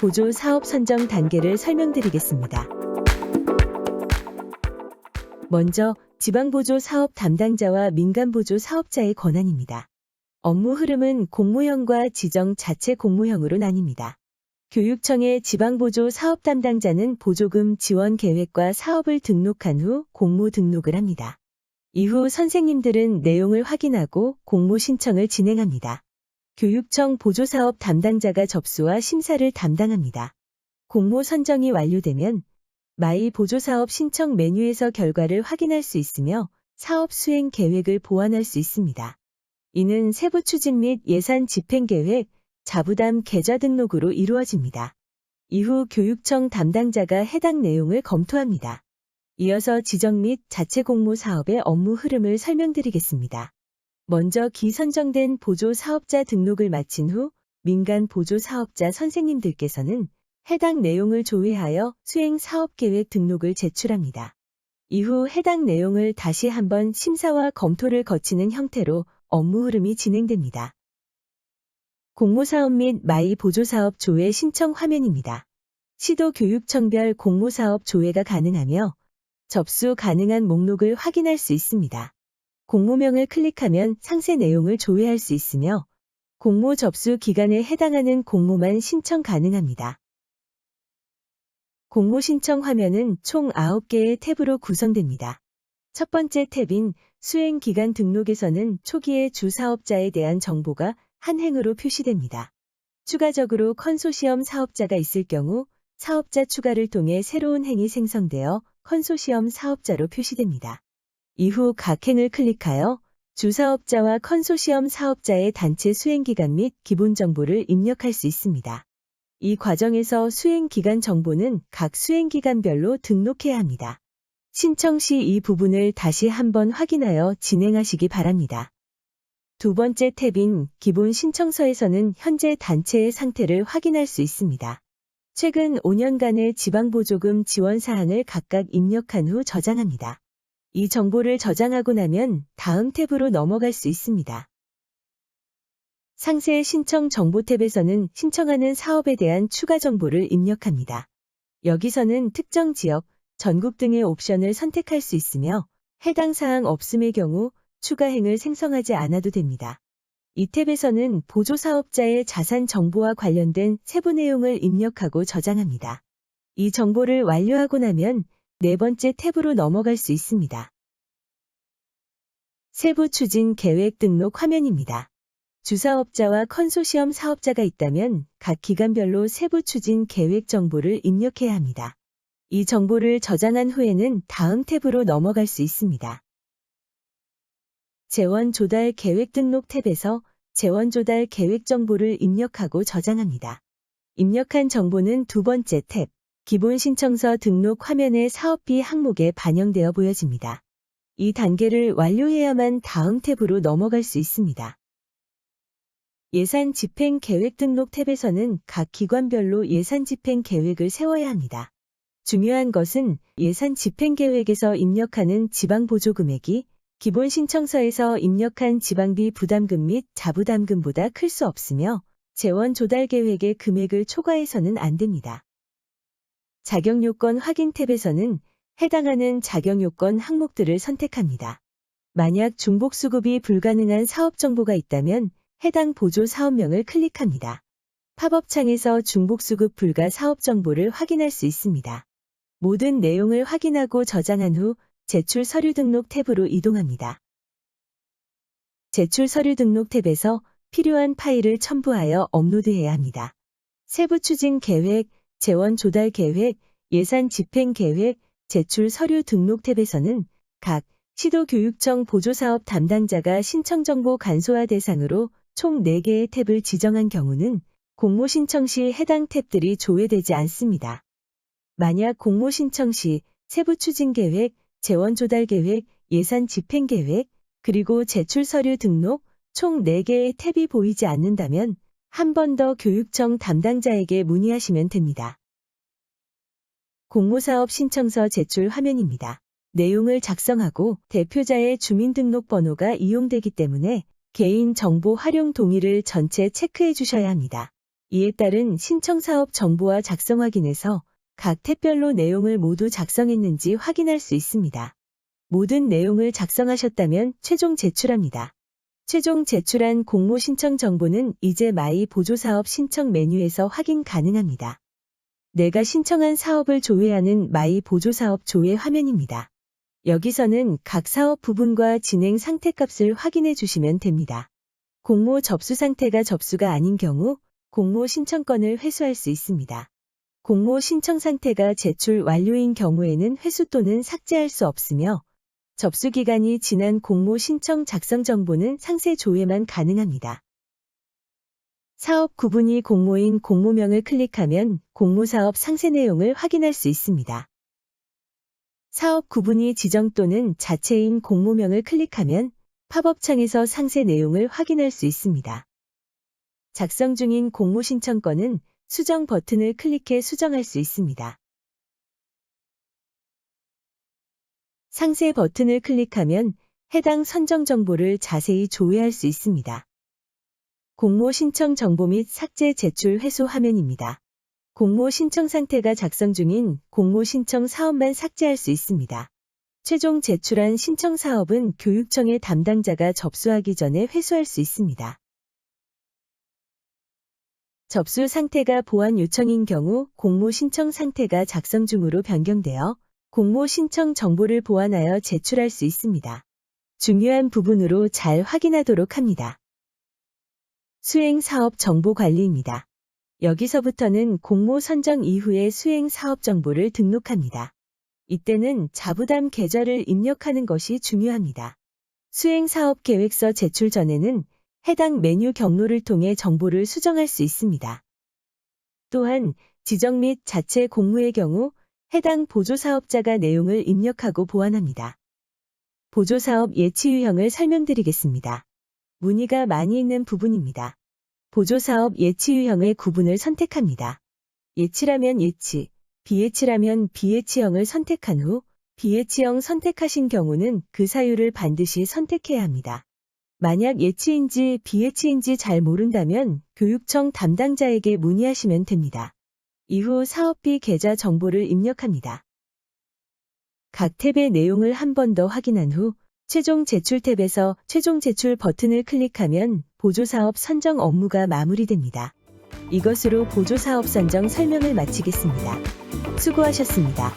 보조 사업 선정 단계를 설명드리겠습니다. 먼저 지방보조 사업 담당자와 민간보조 사업자의 권한입니다. 업무 흐름은 공모형과 지정 자체 공모형으로 나뉩니다. 교육청의 지방보조 사업 담당자는 보조금 지원 계획과 사업을 등록한 후 공모 등록을 합니다. 이후 선생님들은 내용을 확인하고 공모 신청을 진행합니다. 교육청 보조사업 담당자가 접수와 심사를 담당합니다. 공모 선정이 완료되면 마이 보조사업 신청 메뉴에서 결과를 확인할 수 있으며 사업 수행 계획을 보완할 수 있습니다. 이는 세부 추진 및 예산 집행 계획, 자부담 계좌 등록으로 이루어집니다. 이후 교육청 담당자가 해당 내용을 검토합니다. 이어서 지정 및 자체 공모 사업의 업무 흐름을 설명드리겠습니다. 먼저 기선정된 보조 사업자 등록을 마친 후 민간 보조 사업자 선생님들께서는 해당 내용을 조회하여 수행 사업 계획 등록을 제출합니다. 이후 해당 내용을 다시 한번 심사와 검토를 거치는 형태로 업무 흐름이 진행됩니다. 공모사업 및 마이 보조사업 조회 신청 화면입니다. 시도 교육청별 공모사업 조회가 가능하며 접수 가능한 목록을 확인할 수 있습니다. 공모명을 클릭하면 상세 내용을 조회할 수 있으며 공모 접수 기간에 해당하는 공모만 신청 가능합니다. 공모 신청 화면은 총 9개의 탭으로 구성됩니다. 첫 번째 탭인 수행 기간 등록에서는 초기의 주 사업자에 대한 정보가 한 행으로 표시됩니다. 추가적으로 컨소시엄 사업자가 있을 경우 사업자 추가를 통해 새로운 행이 생성되어 컨소시엄 사업자로 표시됩니다. 이후 각 행을 클릭하여 주사업자와 컨소시엄 사업자의 단체 수행기간 및 기본 정보를 입력할 수 있습니다. 이 과정에서 수행기간 정보는 각 수행기간별로 등록해야 합니다. 신청 시 이 부분을 다시 한번 확인하여 진행하시기 바랍니다. 두 번째 탭인 기본 신청서에서는 현재 단체의 상태를 확인할 수 있습니다. 최근 5년간의 지방보조금 지원 사항을 각각 입력한 후 저장합니다. 이 정보를 저장하고 나면 다음 탭으로 넘어갈 수 있습니다. 상세 신청 정보 탭에서는 신청하는 사업에 대한 추가 정보를 입력합니다. 여기서는 특정 지역, 전국 등의 옵션을 선택할 수 있으며 해당 사항 없음의 경우 추가 행을 생성하지 않아도 됩니다. 이 탭에서는 보조 사업자의 자산 정보와 관련된 세부 내용을 입력하고 저장합니다. 이 정보를 완료하고 나면 네 번째 탭으로 넘어갈 수 있습니다. 세부 추진 계획 등록 화면입니다. 주사업자와 컨소시엄 사업자가 있다면 각 기간별로 세부 추진 계획 정보를 입력해야 합니다. 이 정보를 저장한 후에는 다음 탭으로 넘어갈 수 있습니다. 재원 조달 계획 등록 탭에서 재원 조달 계획 정보를 입력하고 저장합니다. 입력한 정보는 두 번째 탭, 기본 신청서 등록 화면의 사업비 항목에 반영되어 보여집니다. 이 단계를 완료해야만 다음 탭으로 넘어갈 수 있습니다. 예산 집행 계획 등록 탭에서는 각 기관별로 예산 집행 계획을 세워야 합니다. 중요한 것은 예산 집행 계획에서 입력하는 지방 보조 금액이 기본 신청서에서 입력한 지방비 부담금 및 자부담금보다 클 수 없으며 재원 조달 계획의 금액을 초과해서는 안 됩니다. 자격 요건 확인 탭에서는 해당하는 자격 요건 항목들을 선택합니다. 만약 중복 수급이 불가능한 사업 정보가 있다면 해당 보조 사업명을 클릭합니다. 팝업 창에서 중복 수급 불가 사업 정보를 확인할 수 있습니다. 모든 내용을 확인하고 저장한 후 제출 서류 등록 탭으로 이동합니다. 제출 서류 등록 탭에서 필요한 파일을 첨부하여 업로드해야 합니다. 세부 추진 계획, 재원 조달 계획, 예산 집행 계획, 제출 서류 등록 탭에서는 각 시도교육청 보조사업 담당자가 신청정보 간소화 대상으로 총 4개의 탭을 지정한 경우는 공모 신청 시 해당 탭들이 조회되지 않습니다. 만약 공모 신청 시 세부 추진 계획, 재원 조달 계획, 예산 집행 계획, 그리고 제출 서류 등록 총 4개의 탭이 보이지 않는다면 한 번 더 교육청 담당자에게 문의하시면 됩니다. 공모사업 신청서 제출 화면입니다. 내용을 작성하고 대표자의 주민등록번호가 이용되기 때문에 개인 정보 활용 동의를 전체 체크해 주셔야 합니다. 이에 따른 신청사업 정보와 작성 확인에서 각 탭별로 내용을 모두 작성했는지 확인할 수 있습니다. 모든 내용을 작성하셨다면 최종 제출합니다. 최종 제출한 공모 신청 정보는 이제 마이 보조사업 신청 메뉴에서 확인 가능합니다. 내가 신청한 사업을 조회하는 마이 보조사업 조회 화면입니다. 여기서는 각 사업 부분과 진행 상태 값을 확인해 주시면 됩니다. 공모 접수 상태가 접수가 아닌 경우 공모 신청권을 회수할 수 있습니다. 공모 신청 상태가 제출 완료인 경우에는 회수 또는 삭제할 수 없으며 접수 기간이 지난 공모 신청 작성 정보는 상세 조회만 가능합니다. 사업 구분이 공모인 공모명을 클릭하면 공모사업 상세 내용을 확인할 수 있습니다. 사업 구분이 지정 또는 자체인 공모명을 클릭하면 팝업창에서 상세 내용을 확인할 수 있습니다. 작성 중인 공모 신청권은 수정 버튼을 클릭해 수정할 수 있습니다. 상세 버튼을 클릭하면 해당 선정 정보를 자세히 조회할 수 있습니다. 공모 신청 정보 및 삭제 제출 회수 화면입니다. 공모 신청 상태가 작성 중인 공모 신청 사업만 삭제할 수 있습니다. 최종 제출한 신청 사업은 교육청의 담당자가 접수하기 전에 회수할 수 있습니다. 접수 상태가 보완 요청인 경우 공모 신청 상태가 작성 중으로 변경되어 공모 신청 정보를 보완하여 제출할 수 있습니다. 중요한 부분으로 잘 확인하도록 합니다. 수행 사업 정보 관리입니다. 여기서부터는 공모 선정 이후에 수행 사업 정보를 등록합니다. 이때는 자부담 계좌를 입력하는 것이 중요합니다. 수행 사업 계획서 제출 전에는 해당 메뉴 경로를 통해 정보를 수정할 수 있습니다. 또한 지정 및 자체 공모의 경우 해당 보조사업자가 내용을 입력하고 보완합니다. 보조사업 예치 유형을 설명드리겠습니다. 문의가 많이 있는 부분입니다. 보조사업 예치 유형의 구분을 선택합니다. 예치라면 예치, 비예치라면 비예치형을 선택한 후 비예치형 선택하신 경우는 그 사유를 반드시 선택해야 합니다. 만약 예치인지 비예치인지 잘 모른다면 교육청 담당자에게 문의하시면 됩니다. 이후 사업비 계좌 정보를 입력합니다. 각 탭의 내용을 한 번 더 확인한 후 최종 제출 탭에서 최종 제출 버튼을 클릭하면 보조사업 선정 업무가 마무리됩니다. 이것으로 보조사업 선정 설명을 마치겠습니다. 수고하셨습니다.